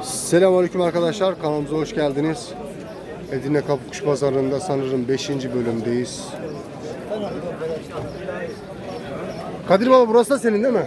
Selamünaleyküm arkadaşlar. Kanalımıza hoş geldiniz. Edirne Kapıkuş Pazarı'nda sanırım 5. bölümdeyiz. Kadir Baba burası da senin değil mi?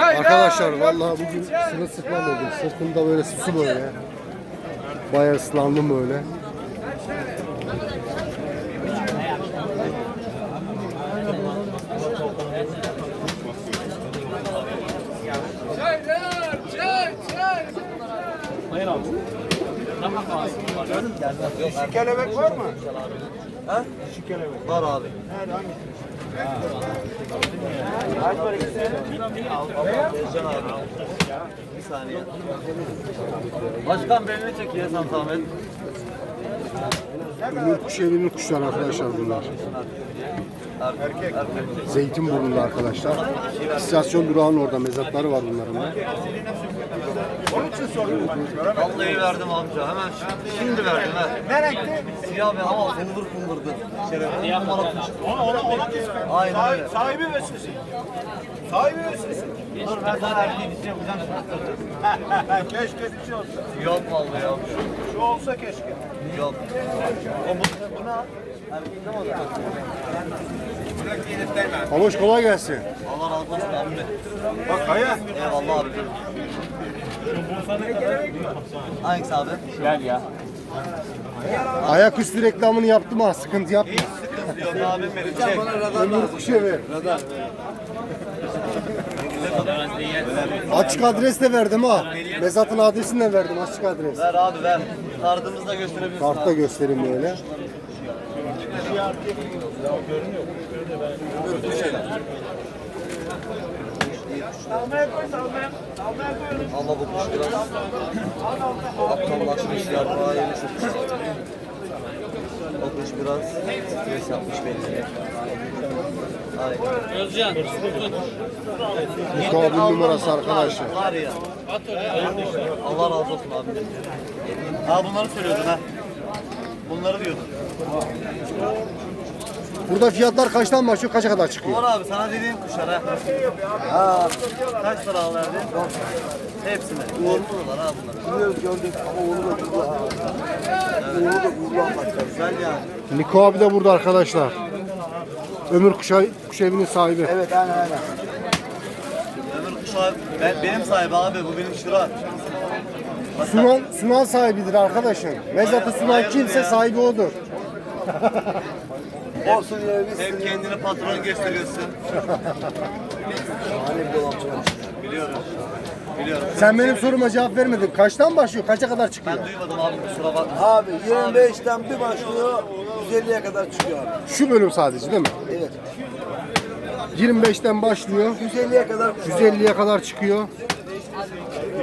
Arkadaşlar vallahi bugün sırılsıklam oldum. Sırtımda böyle su böyle. Bayağı ıslandım böyle. kelebek var mı? Ha? Dişi kelebek. Var abi. Özcan abi. Bir saniye. Başkan belini çekiyor sen Ahmet. Ünlü kuş evinin kuşları arkadaşlar bunlar. Erkek. Zeytinburnu'nda arkadaşlar. İstasyon durağının orada mezatları var bunların. İçin soruyorum. Vallahi verdim amca. Hemen şimdi, şimdi verdim ha. Ne renkti? Siyah be ama fındır fındırdı. Siyah numara. Ona ona ona. Aynen öyle. Sahibi vesvese. Sahibi vesvese. Dur ben sana erkeğin içine yapacağım. keşke bir şey olsa. Yok vallahi ya. Şu olsa keşke. Yok. O bu, bu ne? Amoş kolay gelsin. Allah razı olsun abi. Bak Kaya. Eyvallah abi. Hangisi abi? Ayaküstü reklamını yaptım ha sıkıntı yapma. Sıkıntı yok abim benim. Çek. Ömür kuş evi. Açık adres de verdim ha. Mezatın adresini de verdim açık adres. Ver abi ver. Kartımızda gösterebilirsin Kartta abi. göstereyim böyle. Salmaya koy salmaya. Salmaya koyalım. Ama bu kuş biraz aptallaşmış yarbağa yemiş. O kuş biraz stres yapmış belli. Aynen. Özcan. Niko abinin numarası arkadaşlar. Var ya. Allah razı olsun abi. Ha bunları söylüyordun ha. Bunları diyordun. Burada fiyatlar kaçtan başlıyor kaça kadar çıkıyor? Umar abi sana dediğim kuşlar ha. Ha. Kaç para al verdin? Hepsine. Uğurlular ha bunlar. Biliyoruz gördük ama onu da kurdu ha. Onu da kurdu anlatacağım. Güzel yani. Niko abi de burada arkadaşlar. Ömür Kuşa, Kuş Evi'nin sahibi. Evet aynen aynen. Ömür kuşağı ben, benim sahibi abi bu benim şıra. Sunan, sunan sahibidir arkadaşım. Mezatı sunan kimse sahibi odur. Olsun ya biz. Hem kendini patron gösteriyorsun. Hani bir dolapçı var. Biliyorum. Biliyorum. Sen benim soruma cevap vermedin. Kaçtan başlıyor? Kaça kadar çıkıyor? Ben duymadım abi kusura bakma. Abi 25'ten bir başlıyor 150'ye kadar çıkıyor abi. Şu bölüm sadece değil mi? Evet. 25'ten başlıyor. 150'ye kadar 150'ye kadar çıkıyor.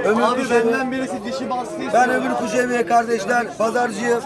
Ömür Abi benden birisi dişi baskı Ben Ömür Kuş Evi'ye kardeşler, pazarcıyım.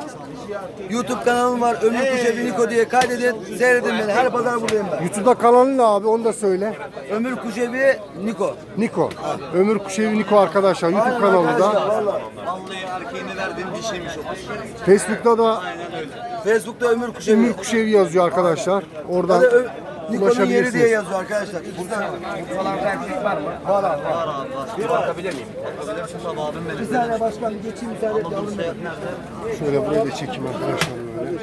YouTube kanalım var. Ömür Kuş Evi Niko diye kaydedin. Seyredin beni. Her pazar buradayım ben. YouTube'da kanalın ne abi onu da söyle. Ömür Kuş Evi Niko. Niko. Ömür Kuşevi Niko arkadaşlar YouTube kanalı da. Vallahi. Vallahi erkeğini verdiğim dişiymiş o kuş. Facebook'ta da Aynen öyle. Facebook'ta Ömür Kuş Evi. Ömür Kuşevi yazıyor arkadaşlar. Oradan Hadi Ö- Niko'nun yeri diye yazıyor arkadaşlar. Burada falan erkek var mı? Var abi. Var abi var. Bir bakabilir miyim? Bakabilirsin tabii abim benim. Bir saniye başkan bir geçeyim müsaade et. Nerede? Şöyle buraya da çekeyim arkadaşlar böyle.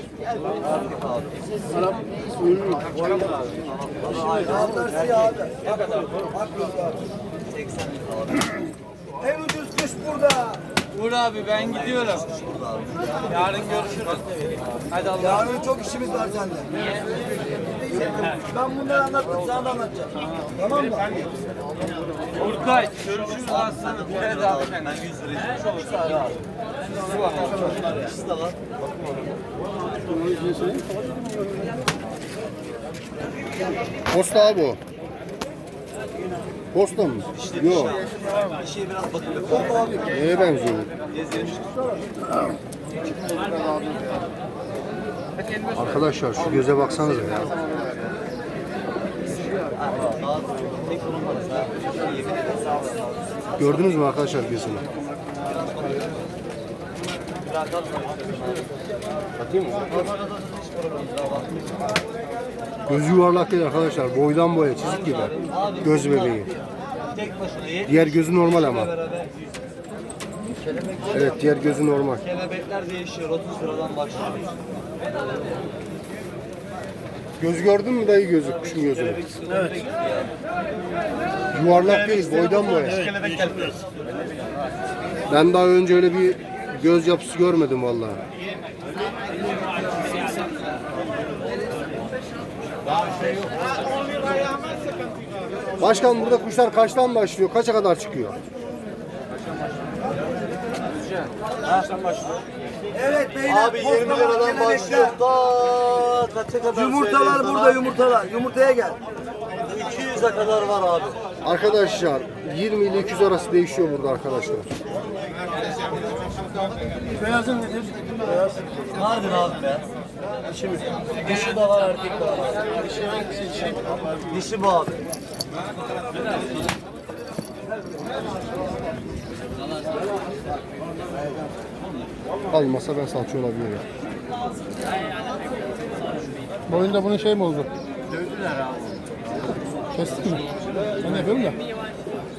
Altlar siyah abi. Bak burada abi. En ucuz kuş burada. Uğur abi ben gidiyorum. Yarın görüşürüz. Hadi Allah. Yarın çok işimiz var seninle. Ben bunları anlattım sana da anlatacağım. Tamam mı? Urkay görüşürüz aslanım. Evet abi sen. Ben 100 liraya. İkisi de var. Posta abi o. Posta mı? Yok. Dişiye biraz bakın. Neye benziyor? Gezelim. Arkadaşlar şu göze baksanıza ya. Gördünüz mü arkadaşlar gözünü? Göz yuvarlak değil arkadaşlar. Boydan boya çizik gibi. Göz bebeği. Diğer gözü normal ama. Evet diğer gözü normal. Kelebekler değişiyor. 30 liradan başlıyor. Göz gördün mü dayı gözü? Kuşun gözünü. Evet. Yuvarlak değil, boydan boya. Kelebek. Ben daha önce öyle bir göz yapısı görmedim vallahi. Başkan burada kuşlar kaçtan başlıyor? Kaça kadar çıkıyor? Evet beyler. Abi 20 bozmalar, liradan başlıyor. Ta kaça kadar Yumurtalar burada sana? yumurtalar. Yumurtaya gel. 200'e kadar var abi. Arkadaşlar 20 ile 200 arası değişiyor burada arkadaşlar. Beyazın nedir? Vardır abi be. Dişi mi? Dişi de var erkek de var. Dişi hangisi dişi? Dişi bu abi. Almasa ben salça olabilir ya. Boyunda bunun şey mi oldu? Dövdüler abi. Kestik mi? Ben yapıyorum da.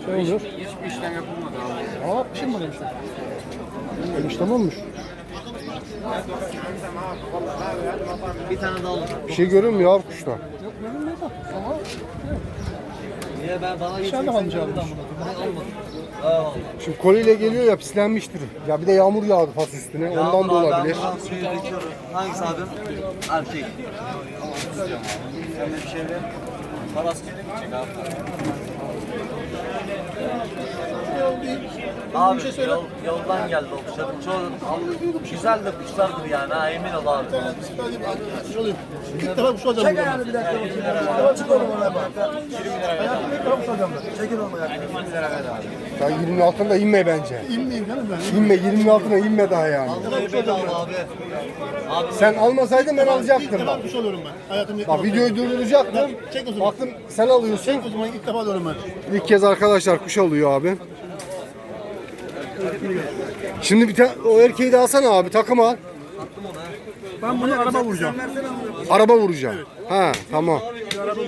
Şey oluyor. Hiçbir işlem yapılmadı abi. Aa bir şey mi demişler? El işlem olmuş. Bir tane daha olur. Bir şey ya abi kuşta? Yok benim de ama Niye ben bana dışarıda kalmış abi. Ben almadım. Eyvallah. Şimdi koliyle geliyor ya pislenmiştir. Ya bir de yağmur yağdı pas üstüne. Ondan da olabilir. Hangisi abim? Erkek. Sen de bir şey ver. Parası geri gidecek abi. Abi yol, yoldan geldi o kuşların çoğu güzel de kuşlardır yani ha emin ol abi. İlk defa kuş alacağım Çek ayağını bir dakika. Çık oğlum ona bak. Hayatımda ilk defa kuş alacağım ben. Çekin oğlum ayağını. Sen 20 altında inme bence. İnmeyeyim canım ben. İnme 20 altına inme daha yani. Emin ol abi. Abi Sen almasaydın ben İlk alacaktım. defa kuş alıyorum ben. Hayatımda ilk Bak videoyu durduracaktım. Çek o zaman. Baktım sen alıyorsun. O zaman ilk defa alıyorum ben. İlk kez arkadaşlar kuş alıyor abi. Şimdi bir tane o erkeği de alsana abi takım al. Ben bunu araba vuracağım. Araba vuracağım. Ha tamam.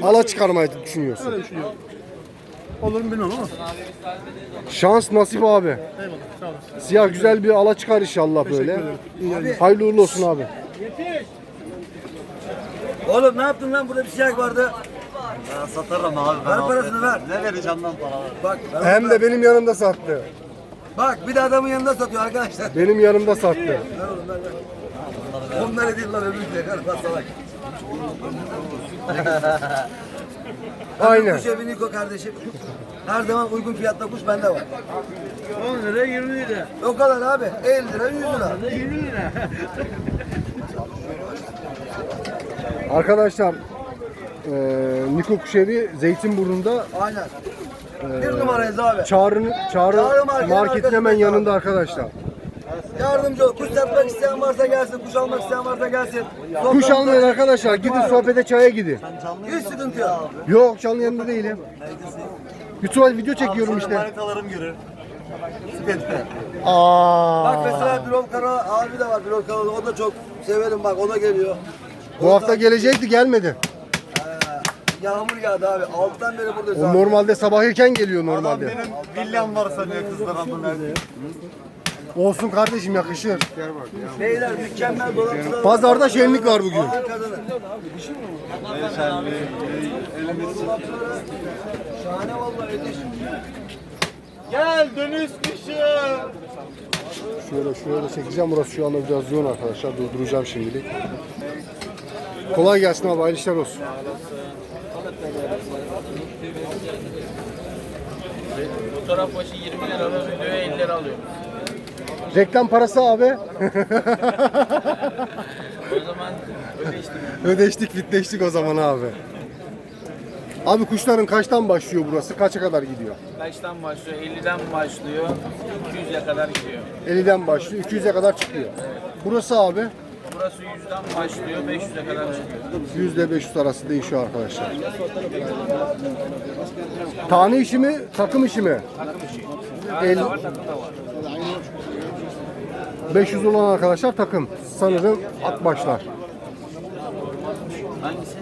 Ala çıkarmayı düşünüyorsun. Öyle düşünüyorum. Olur mu bilmem ama. Şans nasip abi. Eyvallah. Sağ olasın. Siyah güzel bir ala çıkar inşallah böyle. Hayırlı uğurlu olsun abi. Oğlum ne yaptın lan? Burada bir siyah vardı. Ben satarım abi. Ben Ver parasını ver. Ne vereceğim lan para? Bak. Hem de benim yanımda sattı. Bak bir de adamın yanında satıyor arkadaşlar. Benim yanımda sattı. Ver oğlum ver ver. Onları değil lan öbürküleri. Galiba salak. Aynen. Kuş evi Niko kardeşim. Her zaman uygun fiyatta kuş bende var. 10 lira 20 lira. O kadar abi. 50 lira 100 lira. 20 lira. Arkadaşlar eee Niko Kuşevi Zeytinburnu'nda Aynen. Bir numarayız abi. Çağrı'nın Çağrı Çağrı Market'in Market'in hemen yanında arkadaşlar. Yardımcı ol. Kuş satmak isteyen varsa gelsin. Kuş almak isteyen varsa gelsin. Kuş Soframızda- almayın arkadaşlar. Gidin sohbete çaya gidin. Hiç sıkıntı yok. Yok canlı yanında değilim. YouTube'a video çekiyorum işte. Haritalarım görür. Aa. Bak mesela Birol Kara abi de var. Birol Karalı. O da çok severim bak. O da geliyor. Bu hafta gelecekti gelmedi. Yağmur yağdı abi. Alttan beri buradayız O abi. normalde sabah erken geliyor normalde. Benim villam var sanıyor kızlar abla. Olsun kardeşim yakışır. Beyler mükemmel dolapçılar. Pazarda şenlik var bugün. Kadını. Şahane vallahi yetiş. Gel dönüş kuşu. Şöyle şöyle çekeceğim. Burası şu anda biraz yoğun arkadaşlar. Durduracağım şimdilik. Kolay gelsin abi. Hayırlı işler olsun. Fotoğraf başı 20 lira, videoya 50 lira alıyor. Reklam parası abi. O zaman işte. Ödeştik, bitleştik o zaman abi. Abi kuşların kaçtan başlıyor burası? Kaça kadar gidiyor? Kaçtan başlıyor? 50'den başlıyor. 200'e kadar gidiyor. 50'den başlıyor, 200'e kadar çıkıyor. Burası abi burası 100'den başlıyor 500'e kadar çıkıyor. Yüzde 500 arası değişiyor arkadaşlar. Tane işi mi, takım işi mi? Takım işi. El- Tane de var takım da var. 500 olan arkadaşlar takım. Sanırım Akbaşlar. Hangisi?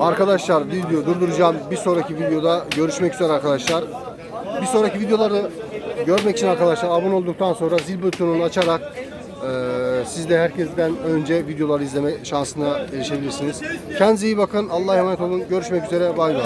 Arkadaşlar video durduracağım. Bir sonraki videoda görüşmek üzere arkadaşlar. Bir sonraki videoları görmek için arkadaşlar abone olduktan sonra zil butonunu açarak eee siz de herkesten önce videoları izleme şansına erişebilirsiniz. Kendinize iyi bakın. Allah'a emanet olun. Görüşmek üzere. Bay bay.